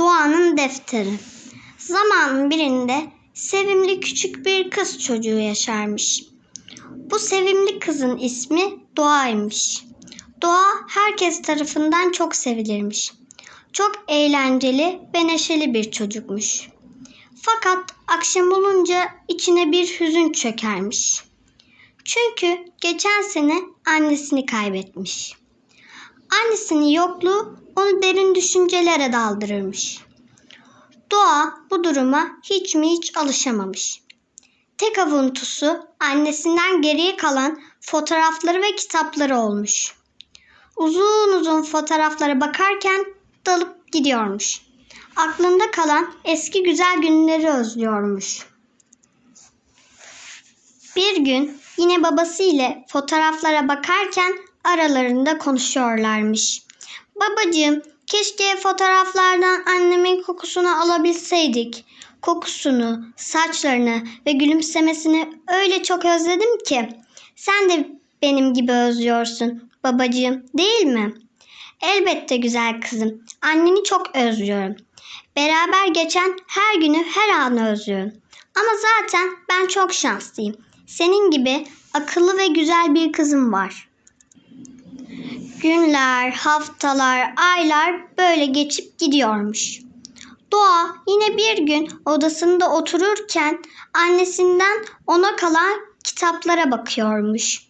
Doğanın defteri. Zamanın birinde sevimli küçük bir kız çocuğu yaşarmış. Bu sevimli kızın ismi Doğa'ymış. Doğa herkes tarafından çok sevilirmiş. Çok eğlenceli ve neşeli bir çocukmuş. Fakat akşam olunca içine bir hüzün çökermiş. Çünkü geçen sene annesini kaybetmiş. Annesinin yokluğu onu derin düşüncelere daldırırmış. Doğa bu duruma hiç mi hiç alışamamış. Tek avuntusu annesinden geriye kalan fotoğrafları ve kitapları olmuş. Uzun uzun fotoğraflara bakarken dalıp gidiyormuş. Aklında kalan eski güzel günleri özlüyormuş. Bir gün yine babası ile fotoğraflara bakarken aralarında konuşuyorlarmış. Babacığım, keşke fotoğraflardan annemin kokusunu alabilseydik. Kokusunu, saçlarını ve gülümsemesini öyle çok özledim ki. Sen de benim gibi özlüyorsun babacığım, değil mi? Elbette güzel kızım. Anneni çok özlüyorum. Beraber geçen her günü her anı özlüyorum. Ama zaten ben çok şanslıyım. Senin gibi akıllı ve güzel bir kızım var. Günler, haftalar, aylar böyle geçip gidiyormuş. Doğa yine bir gün odasında otururken annesinden ona kalan kitaplara bakıyormuş.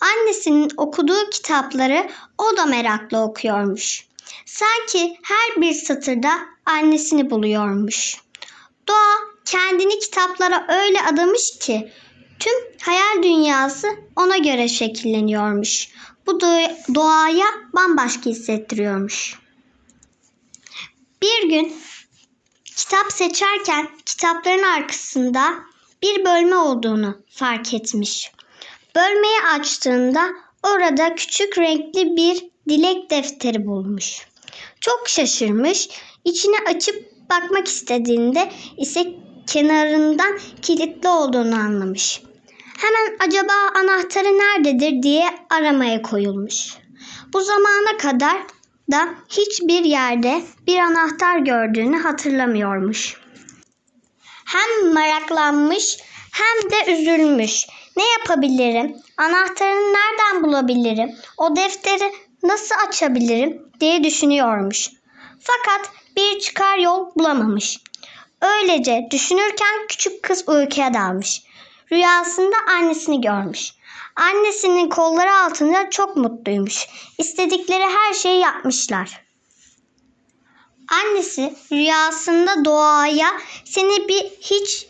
Annesinin okuduğu kitapları o da merakla okuyormuş. Sanki her bir satırda annesini buluyormuş. Doğa kendini kitaplara öyle adamış ki tüm hayal dünyası ona göre şekilleniyormuş. Bu do- doğaya bambaşka hissettiriyormuş. Bir gün kitap seçerken kitapların arkasında bir bölme olduğunu fark etmiş. Bölmeyi açtığında orada küçük renkli bir dilek defteri bulmuş. Çok şaşırmış. İçine açıp bakmak istediğinde ise kenarından kilitli olduğunu anlamış. Hemen acaba anahtarı nerededir diye aramaya koyulmuş. Bu zamana kadar da hiçbir yerde bir anahtar gördüğünü hatırlamıyormuş. Hem meraklanmış hem de üzülmüş. Ne yapabilirim? Anahtarını nereden bulabilirim? O defteri nasıl açabilirim diye düşünüyormuş. Fakat bir çıkar yol bulamamış. Öylece düşünürken küçük kız uykuya dalmış. Rüyasında annesini görmüş. Annesinin kolları altında çok mutluymuş. İstedikleri her şeyi yapmışlar. Annesi rüyasında doğaya seni bir hiç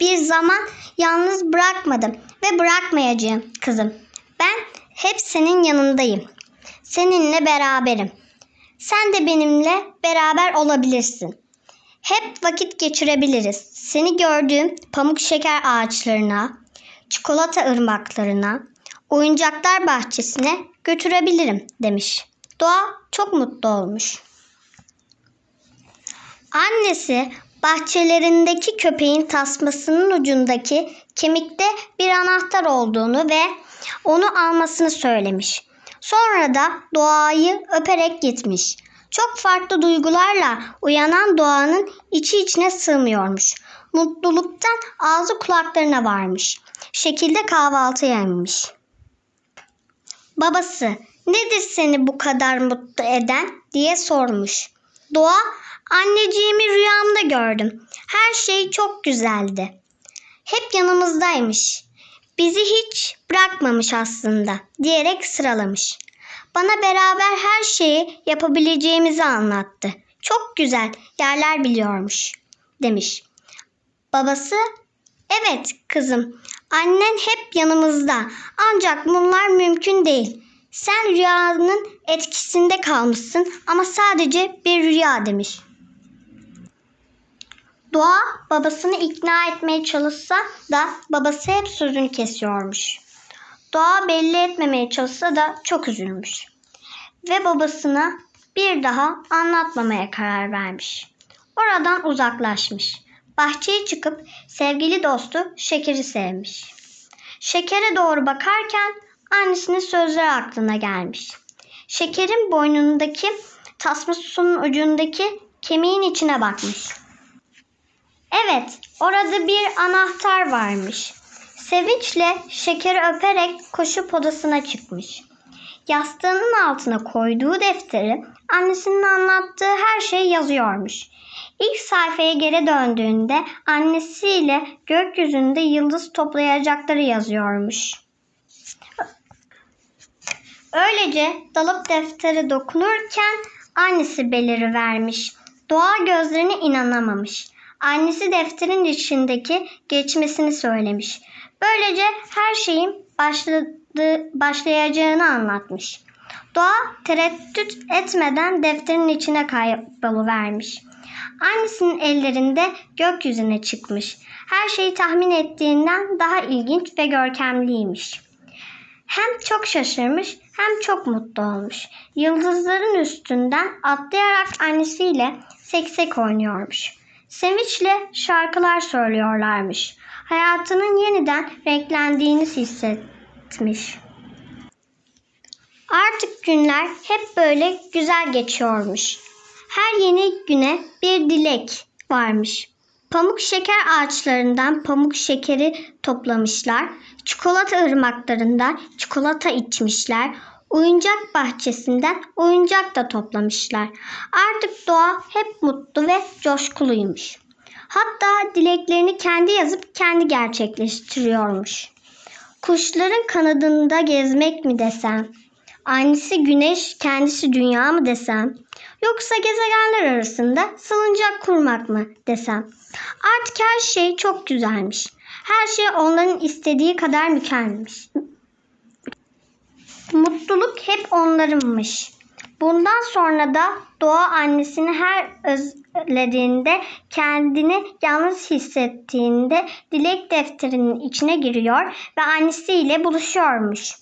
bir zaman yalnız bırakmadım ve bırakmayacağım kızım. Ben hep senin yanındayım. Seninle beraberim. Sen de benimle beraber olabilirsin. Hep vakit geçirebiliriz. Seni gördüğüm pamuk şeker ağaçlarına, çikolata ırmaklarına, oyuncaklar bahçesine götürebilirim demiş. Doğa çok mutlu olmuş. Annesi bahçelerindeki köpeğin tasmasının ucundaki kemikte bir anahtar olduğunu ve onu almasını söylemiş. Sonra da doğayı öperek gitmiş. Çok farklı duygularla uyanan doğanın içi içine sığmıyormuş. Mutluluktan ağzı kulaklarına varmış. Şekilde kahvaltı yemiş. Babası, nedir seni bu kadar mutlu eden diye sormuş. Doğa, anneciğimi rüyamda gördüm. Her şey çok güzeldi. Hep yanımızdaymış. Bizi hiç bırakmamış aslında diyerek sıralamış. Bana beraber her şeyi yapabileceğimizi anlattı. Çok güzel yerler biliyormuş demiş. Babası evet kızım annen hep yanımızda ancak bunlar mümkün değil. Sen rüyanın etkisinde kalmışsın ama sadece bir rüya demiş. Doğa babasını ikna etmeye çalışsa da babası hep sözünü kesiyormuş. Doğa belli etmemeye çalışsa da çok üzülmüş. Ve babasına bir daha anlatmamaya karar vermiş. Oradan uzaklaşmış. Bahçeye çıkıp sevgili dostu Şeker'i sevmiş. Şeker'e doğru bakarken annesinin sözleri aklına gelmiş. Şeker'in boynundaki tasma susunun ucundaki kemiğin içine bakmış. Evet, orada bir anahtar varmış. Sevinçle şekeri öperek koşup odasına çıkmış. Yastığının altına koyduğu defteri annesinin anlattığı her şeyi yazıyormuş. İlk sayfaya geri döndüğünde annesiyle gökyüzünde yıldız toplayacakları yazıyormuş. Öylece dalıp deftere dokunurken annesi beliri vermiş. Doğa gözlerine inanamamış. Annesi defterin içindeki geçmesini söylemiş. Böylece her şeyin başladı, başlayacağını anlatmış. Doğa tereddüt etmeden defterin içine kayboluvermiş. Annesinin ellerinde gökyüzüne çıkmış. Her şeyi tahmin ettiğinden daha ilginç ve görkemliymiş. Hem çok şaşırmış hem çok mutlu olmuş. Yıldızların üstünden atlayarak annesiyle seksek oynuyormuş. Sevinçle şarkılar söylüyorlarmış. Hayatının yeniden renklendiğini hissetmiş. Artık günler hep böyle güzel geçiyormuş. Her yeni güne bir dilek varmış. Pamuk şeker ağaçlarından pamuk şekeri toplamışlar. Çikolata ırmaklarından çikolata içmişler. Oyuncak bahçesinden oyuncak da toplamışlar. Artık doğa hep mutlu ve coşkuluymuş. Hatta dileklerini kendi yazıp kendi gerçekleştiriyormuş. Kuşların kanadında gezmek mi desem? Annesi güneş, kendisi dünya mı desem? Yoksa gezegenler arasında salıncak kurmak mı desem? Artık her şey çok güzelmiş. Her şey onların istediği kadar mükemmelmiş. Mutluluk hep onlarınmış. Bundan sonra da doğa annesini her özlediğinde, kendini yalnız hissettiğinde dilek defterinin içine giriyor ve annesiyle buluşuyormuş.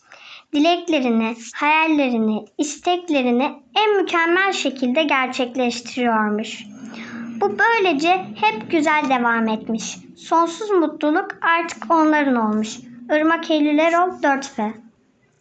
Dileklerini, hayallerini, isteklerini en mükemmel şekilde gerçekleştiriyormuş. Bu böylece hep güzel devam etmiş. Sonsuz mutluluk artık onların olmuş. Irmak Eylül Erol 4F